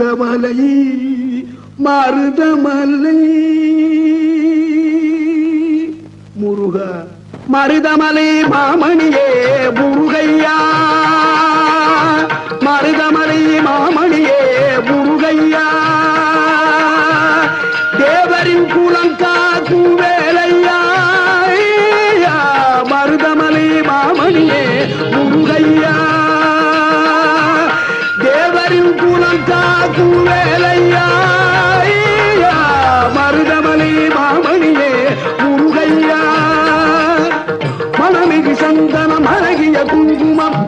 மருதமலை மருதமலை முருக மருதமலை மாமணியே முருகையா. மருதமலை மாமணியே முருகையா. தேவரின் கூலங்கா கூவேலையா மருதமலை மாமணியே முருகையா. தேவரின் குலம் காக்கும் வேலையா ஐயா, மருதமலை மாமணியே முருகையா. மணமிகு சந்தனம் அழகிய குங்குமம்.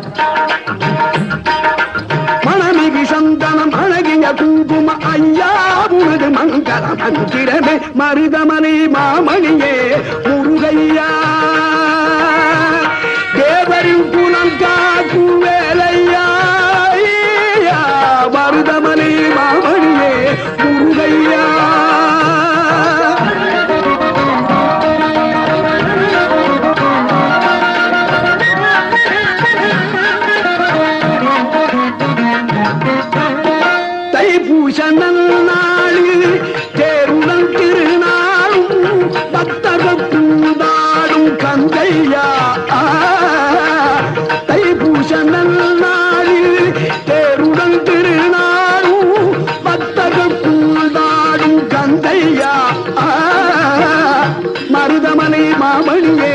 மணமிகு சந்தனம் அழகிய குங்கும ஐயா உனது மங்கள மந்திரமே மருதமலை மாமணியே கந்தையா தைப்பூச நன்னாளில் தேருடன் திருநாளும் பத்தக பூந்தாடும் கந்தையா மருதமலை மாமணியே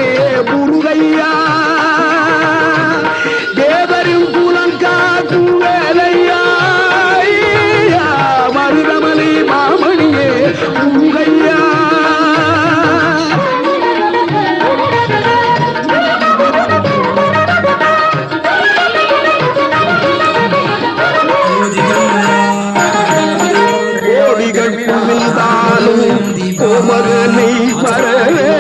மகனை வரவே.